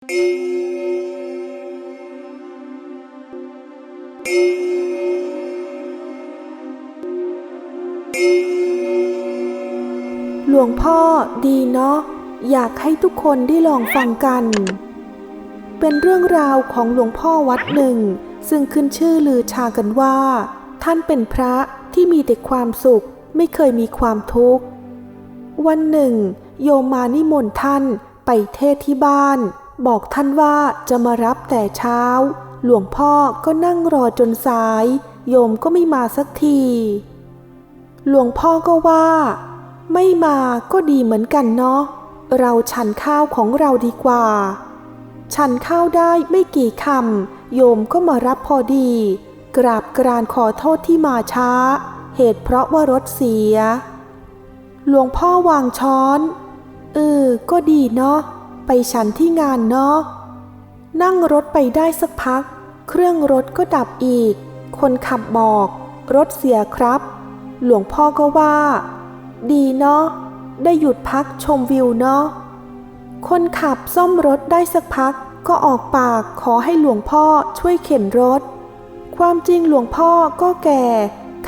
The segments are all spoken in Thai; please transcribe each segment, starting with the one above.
หลวงพ่อดีเนาะอยากให้ทุกคนได้ลองฟังกัน เป็นเรื่องราวของหลวงพ่อวัดหนึ่ง ซึ่งขึ้นชื่อลือชากันว่า ท่านเป็นพระที่มีแต่ความสุขไม่เคยมีความทุกข์ วันหนึ่ง โยมมานิมนต์ท่านไปเทศที่บ้าน บอกท่านว่าจะมารับแต่เช้า หลวงพ่อก็นั่งรอจนสาย โยมก็ไม่มาสักที หลวงพ่อก็ว่า ไม่มาก็ดีเหมือนกันเนาะ เราฉันข้าวของเราดีกว่า ฉันข้าวได้ไม่กี่คำโยมก็มารับพอดี กราบกรานขอโทษที่มาช้า เหตุเพราะว่ารถเสีย หลวงพ่อวางช้อน เออ ก็ดีเนาะ ไปฉันที่งานเนาะ นั่งรถไปได้สักพัก เครื่องรถก็ดับอีก คนขับบอก รถเสียครับ หลวงพ่อก็ว่า ดีเนาะ ได้หยุดพักชมวิวเนาะ คนขับซ่อมรถได้สักพักก็ออกปากขอให้หลวงพ่อช่วยเข็นรถ ความจริงหลวงพ่อก็แก่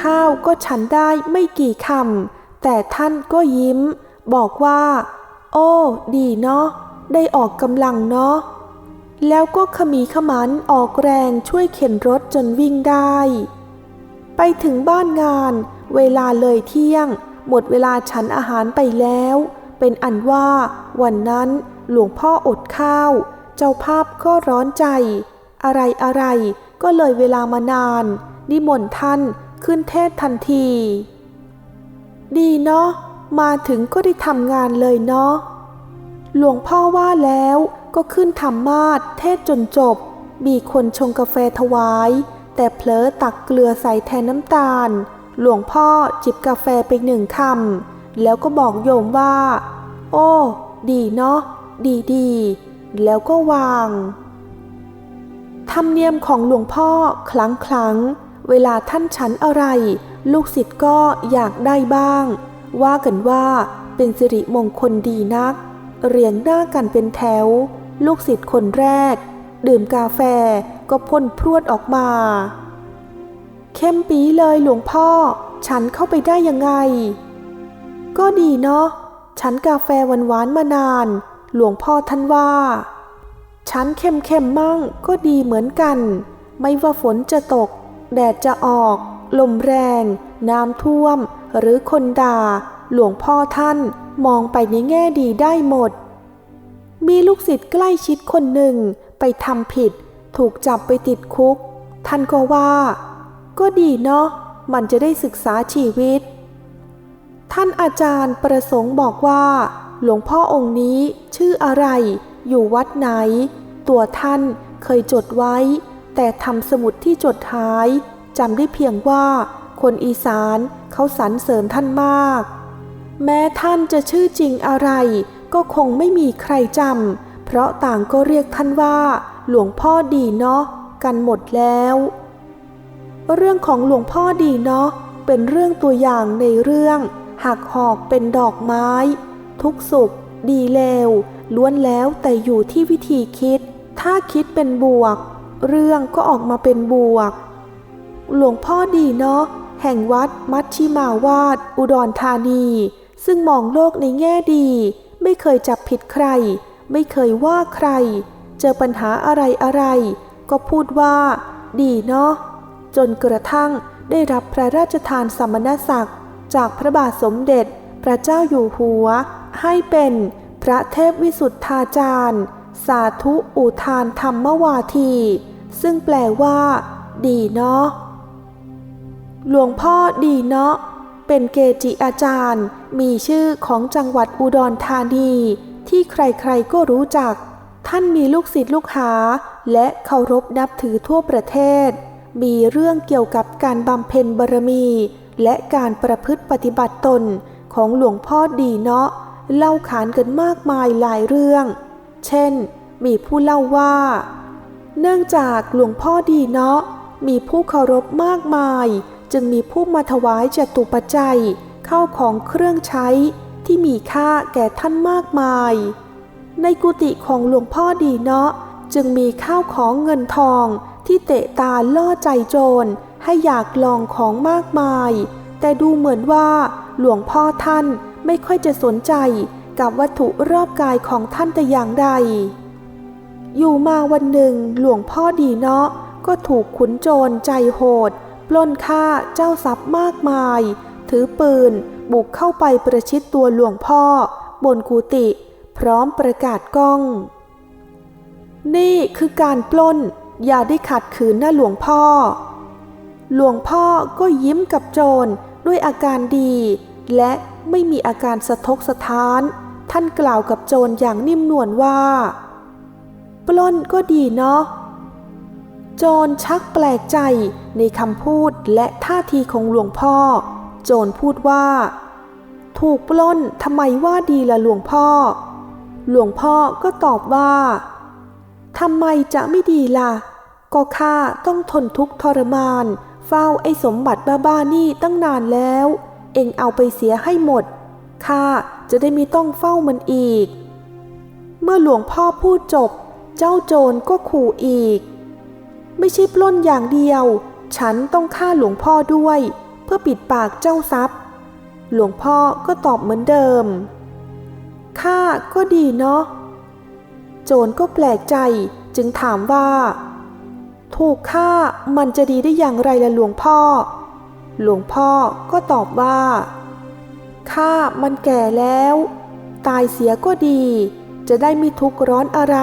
ข้าวก็ฉันได้ไม่กี่คำแต่ท่านก็ยิ้ม บอกว่า โอ้ ดีเนาะ ได้ออกกำลังเนาะ แล้วก็ขมีขมันออกแรงช่วยเข็นรถจนวิ่งได้ ไปถึงบ้านงานเวลาเลยเที่ยง หมดเวลาฉันอาหารไปแล้ว เป็นอันว่าวันนั้นหลวงพ่ออดข้าว เจ้าภาพก็ร้อนใจ อะไรอะไรก็เลยเวลามานาน นิมนต์ท่านขึ้นเทศทันที ดีเนาะมาถึงก็ได้ทำงานเลยเนาะ หลวงพ่อว่าแล้วก็ขึ้นธรรมาสเทศจนจบ มีคนชงกาแฟถวาย แต่เผลอตักเกลือใส่แทนน้ำตาล หลวงพ่อจิบกาแฟไปหนึ่งคำแล้วก็บอกโยมว่า โอ้ ดีเนาะดีดีแล้วก็วาง ธรรมเนียมของหลวงพ่อคลั้งคลั้งเวลาท่านฉันอะไร ลูกศิษย์ก็อยากได้บ้าง ว่ากันว่าเป็นสิริมงคลดีนัก เรียงหน้ากันเป็นแถว ลูกศิษย์คนแรก ดื่มกาแฟก็พ่นพรวดออกมา เข้มปีเลยหลวงพ่อ ฉันเข้าไปได้ยังไง ก็ดีเนาะฉันกาแฟหวานๆมานาน หลวงพ่อท่านว่า ฉันเค็มๆมั่งก็ดีเหมือนกัน ไม่ว่าฝนจะตก แดดจะออก ลมแรง น้ำท่วม หรือคนด่า หลวงพ่อท่าน มองไปในแง่ดีได้หมด มีลูกศิษย์ใกล้ชิดคนหนึ่งไปทำผิด ถูกจับไปติดคุก ท่านก็ว่า ก็ดีเนาะมันจะได้ศึกษาชีวิต ท่านอาจารย์ประสงค์บอกว่า หลวงพ่อองค์นี้ชื่ออะไร อยู่วัดไหน ตัวท่านเคยจดไว้ แต่ทำสมุดที่จดหายจำได้เพียงว่า คนอีสานเขาสรรเสริญท่านมาก แม้ท่านจะชื่อจริงอะไร ก็คงไม่มีใครจำเพราะต่างก็เรียกท่านว่า หลวงพ่อดีเนาะกันหมดแล้ว เรื่องของหลวงพ่อดีเนาะเป็นเรื่องตัวอย่างในเรื่อง หักหอกเป็นดอกไม้ ทุกสุข ดีเลวล้วนแล้วแต่อยู่ที่วิธีคิด ถ้าคิดเป็นบวก เรื่องก็ออกมาเป็นบวก หลวงพ่อดีเนาะแห่งวัดมัชชิมาวาด อุดรธานี ซึ่งมองโลกในแง่ดี ไม่เคยจับผิดใคร ไม่เคยว่าใคร เจอปัญหาอะไรอะไร ก็พูดว่า ดีเนาะจนกระทั่งได้รับพระราชทานสมณศักดิ์ จากพระบาทสมเด็จพระเจ้าอยู่หัว ให้เป็นพระเทพวิสุทธาจารย์ สาธุอุทานธรรมวาที ซึ่งแปลว่า ดีเนาะหลวงพ่อดีเนาะเป็นเกจิอาจารย์ มีชื่อของจังหวัดอุดรธานี ที่ใครๆก็รู้จัก ท่านมีลูกศิษย์ลูกหา และเคารพนับถือทั่วประเทศ มีเรื่องเกี่ยวกับการบำเพ็ญบารมี และการประพฤติปฏิบัติตนของหลวงพ่อดีเนาะเล่าขานกันมากมายหลายเรื่อง เช่น มีผู้เล่าว่า เนื่องจากหลวงพ่อดีเนาะมีผู้เคารพมากมาย จึงมีผู้มาถวายจตุปัจจัย ข้าของเครื่องใช้ที่มีค่าแก่ท่านมากมาย ในกุฏิของหลวงพ่อดีเนาะจึงมีข้าวของเงินทองที่เตะตาล่อใจโจรให้อยากลองของมากมาย แต่ดูเหมือนว่า หลวงพ่อท่านไม่ค่อยจะสนใจกับวัตถุรอบกายของท่านแต่อย่างใด อยู่มาวันหนึ่งหลวงพ่อดีเนาะก็ถูกขุนโจรใจโหด ปล้นฆ่าเจ้าทรัพย์มากมาย ถือปืน บุกเข้าไปประชิดตัวหลวงพ่อ บนกุฏิพร้อมประกาศก้อง นี่คือการปล้น อย่าได้ขัดขืนนะหลวงพ่อ หลวงพ่อก็ยิ้มกับโจรด้วยอาการดี และไม่มีอาการสะทกสะท้าน ท่านกล่าวกับโจรอย่างนิ่มนวลว่า ปล้นก็ดีเนาะโจรชักแปลกใจในคำพูดและท่าทีของหลวงพ่อ โจรพูดว่า ถูกปล้นทำไมว่าดีละหลวงพ่อ หลวงพ่อก็ตอบว่าทำไมจะไม่ดีล่ะ ก็ข้าต้องทนทุกข์ทรมาน เฝ้าไอ้สมบัติบ้าๆนี่ตั้งนานแล้ว เอ็งเอาไปเสียให้หมดข้าจะได้ไม่ต้องเฝ้ามันอีก เมื่อหลวงพ่อพูดจบ เจ้าโจรก็ขู่อีก ไม่ใช่ปล้นอย่างเดียว ฉันต้องฆ่าหลวงพ่อด้วย พื่อปิดปากเจ้าทรัพย์ หลวงพ่อก็ตอบเหมือนเดิมฆ่าก็ดีเนาะ โจรก็แปลกใจจึงถามว่า ถูกฆ่ามันจะดีได้อย่างไรล่ะหลวงพ่อ หลวงพ่อก็ตอบว่า ข้ามันแก่แล้ว ตายเสียก็ดี จะได้ม่ทุกข์ร้อนอะไร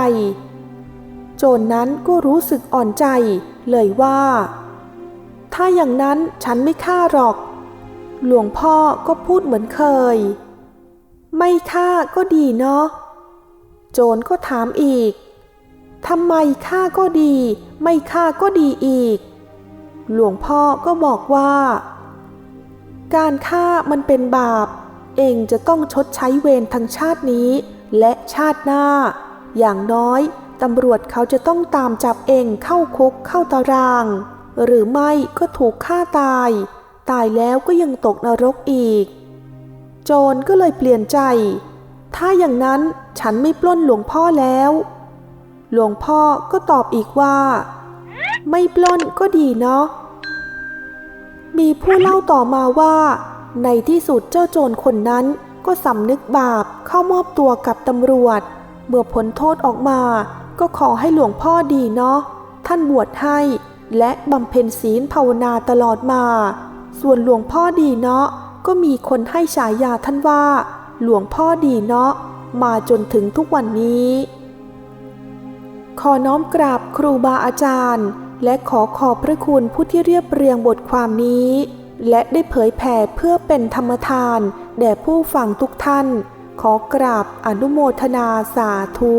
โจรนนั้นก็รู้สึกอ่อนใจเลยว่า ถ้าอย่างนั้นฉันไม่ฆ่าหรอก หลวงพ่อก็พูดเหมือนเคย ไม่ฆ่าก็ดีเนาะ โจรก็ถามอีก ทำไมฆ่าก็ดี ไม่ฆ่าก็ดีอีก หลวงพ่อก็บอกว่า การฆ่ามันเป็นบาป เองจะต้องชดใช้เวรทั้งชาตินี้และชาติหน้า อย่างน้อยตำรวจเขาจะต้องตามจับเองเข้าคุกเข้าตาราง หรือไม่ก็ถูกฆ่าตาย ตายแล้วก็ยังตกนรกอีก โจรก็เลยเปลี่ยนใจ ถ้าอย่างนั้นฉันไม่ปล้นหลวงพ่อแล้ว หลวงพ่อก็ตอบอีกว่า ไม่ปล้นก็ดีเนาะ มีผู้เล่าต่อมาว่า ในที่สุดเจ้าโจรคนนั้นก็สำนึกบาปเข้ามอบตัวกับตำรวจ เมื่อพ้นโทษออกมา ก็ขอให้หลวงพ่อดีเนาะ ท่านบวชให้ และบำเพ็ญศีลภาวนาตลอดมา ส่วนหลวงพ่อดีเนาะก็มีคนให้ฉายาท่านว่า หลวงพ่อดีเนาะมาจนถึงทุกวันนี้ ขอน้อมกราบครูบาอาจารย์ และขอขอบพระคุณผู้ที่เรียบเรียงบทความนี้ และได้เผยแผ่เพื่อเป็นธรรมทาน แด่ผู้ฟังทุกท่าน ขอกราบอนุโมทนาสาธุ